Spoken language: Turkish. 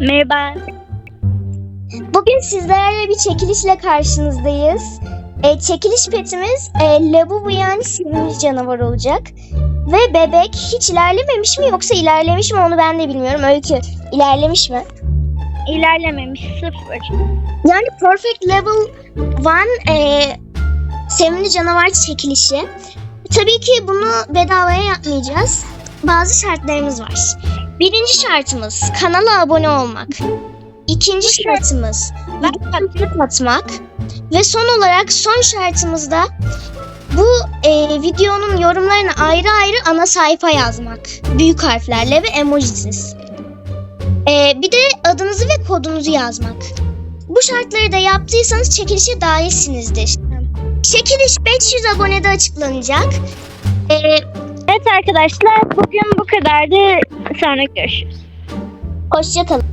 Merhaba. Bugün sizlerle bir çekilişle karşınızdayız. E, çekiliş petimiz e, Labubu yani sivilmiş canavar olacak. Ve bebek hiç ilerlememiş mi yoksa ilerlemiş mi onu ben de bilmiyorum. Öykü ilerlemiş mi? İlerlememiş sıfır. Yani Perfect Level 1 e, sevimli canavar çekilişi. Tabii ki bunu bedavaya yapmayacağız. Bazı şartlarımız var. Birinci şartımız kanala abone olmak. İkinci şartımız like atmak. Ve son olarak son şartımız da bu e, videonun yorumlarına ayrı ayrı ana sayfa yazmak. Büyük harflerle ve emojisiz. E, bir de adınızı ve kodunuzu yazmak. Bu şartları da yaptıysanız çekilişe dahilsinizdir. Çekiliş 500 abonede açıklanacak. Ee, Evet arkadaşlar bugün bu kadardı. Sonra görüşürüz. hoşçakalın.